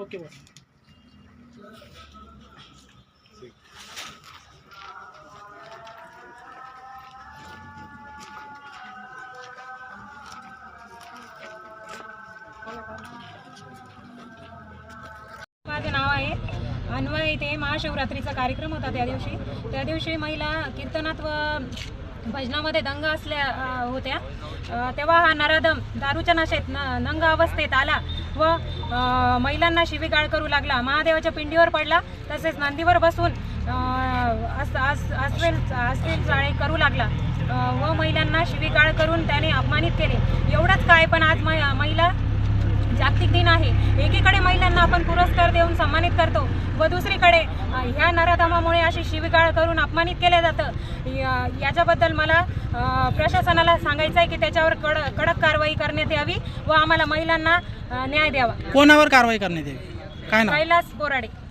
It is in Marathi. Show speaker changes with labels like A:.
A: ओके बस
B: माझं नाव आहे अन्वय इथे महाशिवरात्रीचा कार्यक्रम होता त्या दिवशी. त्या दिवशी महिला कीर्तनात व भजनामध्ये दंग असल्या होत्या. तेव्हा हा नराधम दारूच्या नशेत न नंग अवस्थेत आला व महिलांना शिवीगाळ करू लागला. महादेवाच्या पिंडीवर पडला. तसेच नंदीवर बसून अस अस अस्वेल अस्वेल चाळे करू लागला. व महिलांना शिवीगाळ करून त्याने अपमानित केले. एवढंच काय पण आज महिला जागतिक दिन आहे. एकीकडे महिलांना आपण पुरस्कार देऊन सन्मानित करतो व दुसरीकडे ह्या नराधमामुळे अशी शिवीगाळ करून अपमानित केलं जातं. या- याच्याबद्दल मला प्रशासनाला सांगायचं आहे की त्याच्यावर कड कडक कारवाई करण्यात यावी व आम्हाला महिलांना न्याय द्यावा.
A: कोणावर कारवाई करण्यात यावी? काय
B: कैलास बोराडे.